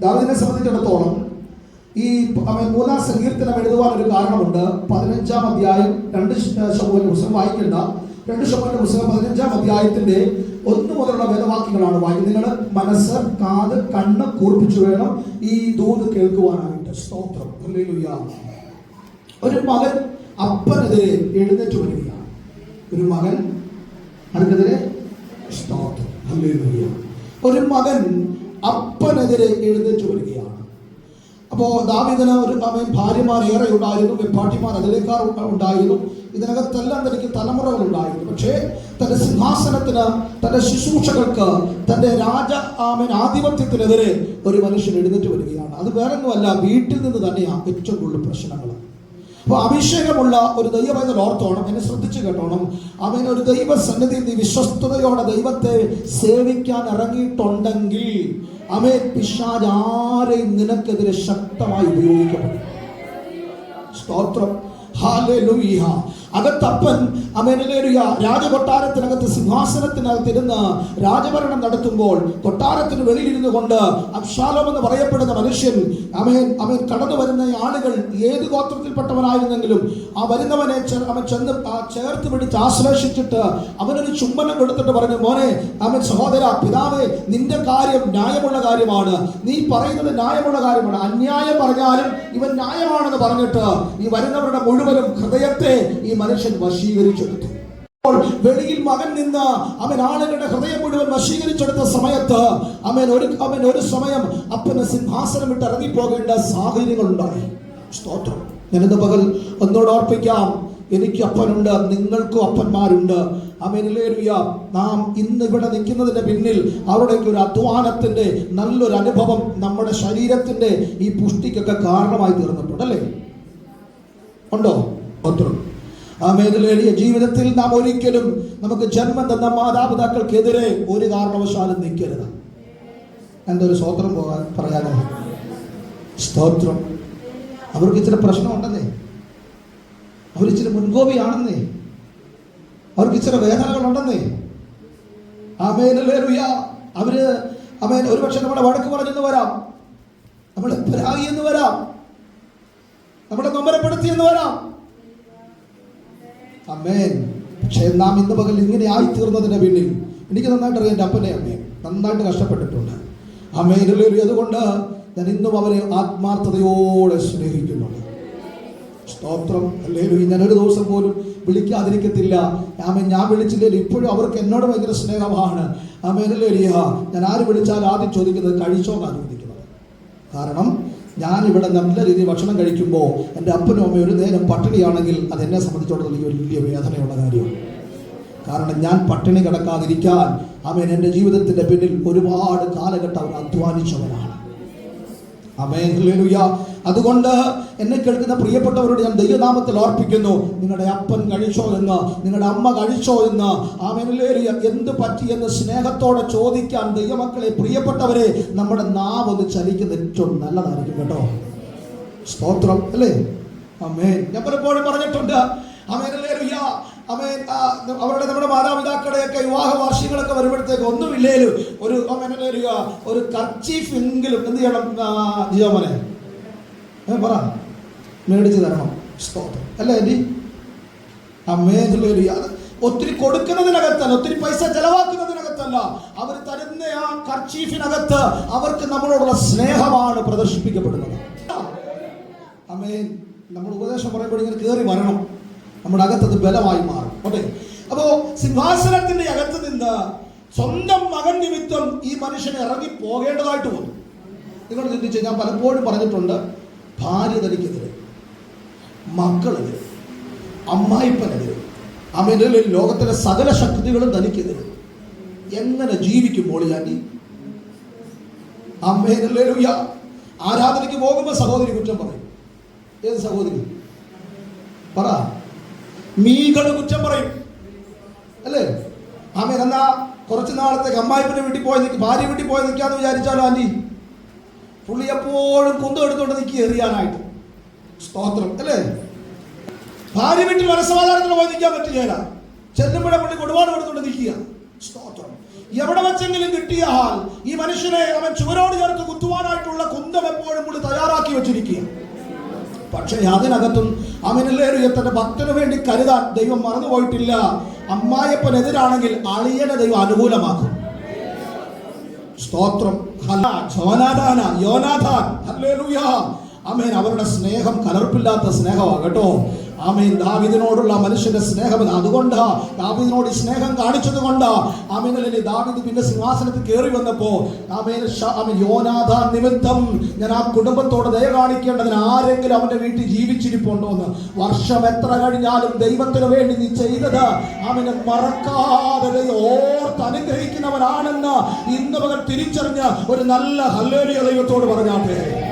ദാവിദിനെ സംബന്ധിച്ചിടത്തോളം ഈ മൂന്നാം സങ്കീർത്തനം എഴുതുവാൻ ഒരു കാരണമുണ്ട്. പതിനഞ്ചാം അധ്യായം രണ്ട് ശബുവിന്റെ പുസ്തകം വായിക്കേണ്ട. രണ്ട് ശബുവിന്റെ പുസ്തകം പതിനഞ്ചാം അധ്യായത്തിന്റെ ഒന്ന് മുതലുള്ള വേദവാക്യങ്ങളാണ് വായിക്കുന്നത്. നിങ്ങൾ മനസ്സ് കാത് കണ്ണ് കൂർപ്പിച്ചു വേണം ഈ ദൂത് കേൾക്കുവാനായിട്ട്. സ്തോത്രം. ഒരു മകൻ അപ്പനെതിരെ എഴുന്നേറ്റ് വരികയാണ്. ഒരു മകൻ അതിനെതിരെ സ്തോത്രം. ഒരു മകൻ അപ്പനെതിരെ എഴുന്നേറ്റ് വരികയാണ് അപ്പോ ദാവിദന ഒരു സമയം ഭാര്യമാർ ഏറെ ഉണ്ടായിരുന്നു വെപ്പാട്ടിമാർ അതിലേക്കാർ ഉണ്ടായിരുന്നു. ഇതിനകത്തെല്ലാം തനിക്ക് തലമുറകൾ ഉണ്ടായിരുന്നു. പക്ഷേ തന്റെ സിംഹാസനത്തിന് തന്റെ ശുശ്രൂഷകൾക്ക് തന്റെ രാജ ആമൻ ആധിപത്യത്തിനെതിരെ ഒരു മനുഷ്യൻ എഴുന്നേറ്റ് വരികയാണ്. അത് വേറൊന്നുമല്ല വീട്ടിൽ നിന്ന് തന്നെയാണ് ഏറ്റവും കൂടുതൽ പ്രശ്നങ്ങൾ. അപ്പൊ അഭിഷേകമുള്ള ഒരു ദൈവപൈതൽ ഓർത്തോണം എന്നെ ശ്രദ്ധിച്ചു കേട്ടോണം. അവൻ ഒരു ദൈവ സന്നിധിയിൽ നീ വിശ്വസ്തയോടെ ദൈവത്തെ സേവിക്കാൻ ഇറങ്ങിയിട്ടുണ്ടെങ്കിൽ അവൻ പിശാജ് ആരെയും നിനക്കെതിരെ ശക്തമായി ഉപയോഗിക്കപ്പെടും. സ്തോത്രം. ഹാലേലൂയ അകത്തപ്പൻ രാജ രാജകൊട്ടാരത്തിനകത്ത് സിംഹാസനത്തിനകത്ത് ഇരുന്ന് രാജഭരണം നടത്തുമ്പോൾ കൊട്ടാരത്തിന് വെളിയിലിരുന്നു കൊണ്ട് അബ്ഷാലോം എന്ന് പറയപ്പെടുന്ന മനുഷ്യൻ അമേൻ അമേൻ കടന്നു വരുന്ന ആളുകൾ ഏത് ഗോത്രത്തിൽപ്പെട്ടവനായിരുന്നെങ്കിലും ആ വരുന്നവനെ അവൻ ചെന്ന് ചേർത്ത് പിടിച്ച് ആശ്ലേഷിച്ചിട്ട് അവനൊരു ചുംബനം കൊടുത്തിട്ട് പറഞ്ഞു മോനെ അവൻ സഹോദര പിതാവേ നിന്റെ കാര്യം ന്യായമുള്ള കാര്യമാണ്. നീ പറയുന്നത് ന്യായമുള്ള കാര്യമാണ്. അന്യായം പറഞ്ഞാലും ഇവൻ ന്യായമാണെന്ന് പറഞ്ഞിട്ട് ഈ വരുന്നവരുടെ മുഴുവനും ഹൃദയത്തെ ഈ മനുഷ്യൻ വശീകരിച്ചെടുത്തു. വെളിയിൽ മകൻ നിന്ന് അവൻ ആളുകളുടെ ഹൃദയം മുഴുവൻ വശീകരിച്ചെടുത്ത സമയത്ത് അവൻ ഒരു അവൻ ഒരു സമയം അപ്പന് സിംഹാസനം വിട്ട് ഇറങ്ങിപ്പോകേണ്ട സാഹചര്യങ്ങൾ ഉണ്ടായി സ്തോത്രം. ഞാനിത് പകൽ ഒന്നോട് ഓർപ്പിക്കാം. എനിക്ക് അപ്പനുണ്ട് നിങ്ങൾക്കും അപ്പന്മാരുണ്ട്. അമേനിലേറിയ നാം ഇന്ന് ഇവിടെ നിൽക്കുന്നതിന്റെ പിന്നിൽ അവരുടെയൊക്കെ ഒരു അധ്വാനത്തിന്റെ നല്ലൊരു അനുഭവം നമ്മുടെ ശരീരത്തിന്റെ ഈ പുഷ്ടിക്കൊക്കെ കാരണമായി തീർന്നിട്ടുണ്ട് അല്ലേ? ഉണ്ടോ? ഒത്രം ആ മേഖലയിലെ ജീവിതത്തിൽ നാം ഒരിക്കലും നമുക്ക് ജന്മം തന്ന മാതാപിതാക്കൾക്കെതിരെ ഒരു കാരണവശാലും നിൽക്കരുത്. എന്തൊരു സ്തോത്രം പോകാൻ പറയാനോ? സ്തോത്രം. അവർക്ക് ഇച്ചിരി പ്രശ്നമുണ്ടെന്നേ. അവരിച്ചിരി മുൻകോപിയാണെന്നേ. അവർക്ക് ഇച്ചിരി വേദനകളുണ്ടെന്നേ. ആമേനല്ലേലുയ അവർ അമേൻ ഒരുപക്ഷെ നമ്മളെ വഴക്ക് പറഞ്ഞെന്ന് വരാം. നമ്മളെ പരാഗി എന്ന് വരാം. നമ്മളെ നൊമ്പരപ്പെടുത്തി എന്ന് വരാം. അമ്മേൻ പക്ഷേ നാം ഇന്ന് പകൽ ഇങ്ങനെ ആയിത്തീർന്നതിന്റെ പിന്നിൽ എനിക്ക് നന്നായിട്ട് അറിയാം എന്റെ അപ്പനെ അമ്മയും. നന്നായിട്ട് കഷ്ടപ്പെട്ടിട്ടുണ്ട്. അമ്മേനുള്ളൊരു അതുകൊണ്ട് ഞാൻ ഇന്നും അവരെ ആത്മാർത്ഥതയോടെ സ്നേഹിക്കുന്നുണ്ട്. സ്തോത്രം. അല്ലെങ്കിൽ ഞാൻ ഒരു ദിവസം പോലും വിളിക്കാതിരിക്കത്തില്ല. ആമേൻ. ഞാൻ വിളിച്ചില്ലെങ്കിൽ ഇപ്പോഴും അവർക്ക് എന്നോട് ഭയങ്കര സ്നേഹമാണ്. ആമേനല്ലേലിയ ഞാൻ ആര് വിളിച്ചാൽ ആദ്യം ചോദിക്കുന്നത് കഴിച്ചോ എന്നാണ് ചോദിക്കുന്നത്. കാരണം ഞാൻ നല്ല രീതിയിൽ ഭക്ഷണം കഴിക്കുമ്പോൾ എന്റെ അപ്പനും അമ്മയും ഒരു നേരം പട്ടിണിയാണെങ്കിൽ അത് എന്നെ സംബന്ധിച്ചിടത്തോളം എനിക്ക് വലിയ വേദനയുള്ള കാര്യമാണ്. കാരണം ഞാൻ പട്ടിണി കിടക്കാതിരിക്കാൻ അവൻ എന്റെ ജീവിതത്തിന്റെ പിന്നിൽ ഒരുപാട് കാലഘട്ടം അവൻ അധ്വാനിച്ചവനാണ്. അമേ അതുകൊണ്ട് എന്നെ കേൾക്കുന്ന പ്രിയപ്പെട്ടവരോട് ഞാൻ ദൈവനാമത്തിൽ ഓർപ്പിക്കുന്നു. നിങ്ങളുടെ അപ്പൻ കഴിച്ചോ എന്ന് നിങ്ങളുടെ അമ്മ കഴിച്ചോ എന്ന് ആമേനലേറിയ എന്ത് പറ്റിയെന്ന് സ്നേഹത്തോടെ ചോദിക്കാൻ ദൈവമക്കളെ പ്രിയപ്പെട്ടവരെ നമ്മുടെ നാവ് ഒന്ന് ചലിക്കുന്ന ഏറ്റവും നല്ലതായിരിക്കും കേട്ടോ. സ്തോത്രം അല്ലേ? അമേൻ ഞാൻ പലപ്പോഴും പറഞ്ഞിട്ടുണ്ട് അമേനലേറിയ അമേൻ അവരുടെ നമ്മുടെ മാതാപിതാക്കളുടെയൊക്കെ വിവാഹ വാർഷികങ്ങളൊക്കെ വരുമ്പോഴത്തേക്ക് ഒന്നുമില്ലേലും ഒരു ഒരു കർച്ചീഫ് എങ്കിലും എന്ത് ചെയ്യണം ജിയോമനെ ഏ, പറ. മേടിച്ച് തരണം. സ്തോത്രം. അല്ലേ ആന്റി അമേനല്ലേലൂയ അത് ഒത്തിരി കൊടുക്കുന്നതിനകത്തല്ല ഒത്തിരി പൈസ ചെലവാക്കുന്നതിനകത്തല്ല. അവർ തരുന്ന ആ കർച്ചീഫിനകത്ത് അവർക്ക് നമ്മളോടുള്ള സ്നേഹമാണ് പ്രദർശിപ്പിക്കപ്പെടുന്നത്. അമേൻ. നമ്മൾ ഉപദേശം പറയുമ്പോൾ ഇങ്ങനെ കയറി വരണം. നമ്മുടെ അകത്തത് ബലമായി മാറും. ഓക്കെ. അപ്പോ സിംഹാസനത്തിന്റെ അകത്ത് നിന്ന് സ്വന്തം മകൻ നിമിത്തം ഈ മനുഷ്യനെ ഇറങ്ങി പോകേണ്ടതായിട്ട് വന്നു. നിങ്ങൾ ചിന്തിച്ച് ഞാൻ പലപ്പോഴും പറഞ്ഞിട്ടുണ്ട് ഭാര്യ തനിക്കെതിരെ മക്കളെതിരെ അമ്മായിപ്പനെതിരെ അമേനിലെ ലോകത്തിലെ സകല ശക്തികളും തനിക്കെതിരെ എങ്ങനെ ജീവിക്കും മോളിയാണ്ടി അമ്മേനല്ലേലൂയ ആരാധനയ്ക്ക് പോകുമ്പോൾ സഹോദരി കുറ്റം പറയും. ഏത് സഹോദരി? പറ. മീകൾ കുറ്റം പറയും. അല്ലേ? അമ്മ എന്നാ കുറച്ച് നാളത്തേക്ക് അമ്മായിപ്പനെ വീട്ടിൽ പോയി ഭാര്യ വീട്ടിൽ പോയി നിൽക്കാന്ന് വിചാരിച്ചാലോ ആന്റി പുള്ളി എപ്പോഴും കുന്തം എടുത്തോണ്ട് നിൽക്കുക എറിയാനായിട്ട്. സ്തോത്രം അല്ലേ? ഭാര്യ വീട്ടിൽ മനസ്സമാധാനത്തിന് പോയി നിൽക്കാൻ പറ്റുകയില്ല ചെല്ലുമ്പോഴെ പുള്ളി കൊടുപാട് കൊടുത്തോണ്ട് നിൽക്കുക. സ്തോത്രം. എവിടെ വെച്ചെങ്കിലും കിട്ടിയാൽ ഈ മനുഷ്യനെ അവൻ ചുവരോട് ചേർത്ത് കുത്തുവാനായിട്ടുള്ള കുന്തം എപ്പോഴും കൂടി തയ്യാറാക്കി വെച്ചിരിക്കുക. പക്ഷേ അതിനകത്തും അവനിലേറിയ തന്റെ ഭക്തന് വേണ്ടി കരുതാൻ ദൈവം മറന്നുപോയിട്ടില്ല. അമ്മായപ്പനെതിരാണെങ്കിൽ അളിയനെ ദൈവം അനുകൂലമാക്കും. സ്തോത്രം. ജോനാഥാന, യോനാഥാൻ, ഹല്ലേലൂയ. ആമേൻ. അവരുടെ സ്നേഹം കലർപ്പില്ലാത്ത സ്നേഹമാണ് കേട്ടോ. ആമേൻ. ദാവിദിനോടുള്ള മനുഷ്യന്റെ സ്നേഹം. അതുകൊണ്ടാ. ദാവിദിനോട് സ്നേഹം കാണിച്ചത് കൊണ്ടാ. ആമീനല്ലേ ദാവിദ് പിന്നെ സിംഹാസനത്തിൽ കയറി വന്നപ്പോ ആമേൻ ആമേൻ നിമിത്തം ഞാൻ ആ കുടുംബത്തോട് ദയ കാണിക്കേണ്ടതിന് ആരെങ്കിലും അവന്റെ വീട്ടിൽ ജീവിച്ചിരിപ്പുണ്ടോ എന്ന്. വർഷം എത്ര കഴിഞ്ഞാലും ദൈവത്തിന് വേണ്ടി നീ ചെയ്തത് അവനെ മറക്കാതെ ഓർത്ത് അനുഗ്രഹിക്കുന്നവനാണെന്ന് ഇന്ന് മകൻ തിരിച്ചറിഞ്ഞ ഒരു നല്ല ഹല്ലേലിയ ദൈവത്തോട് പറഞ്ഞാട്ടെ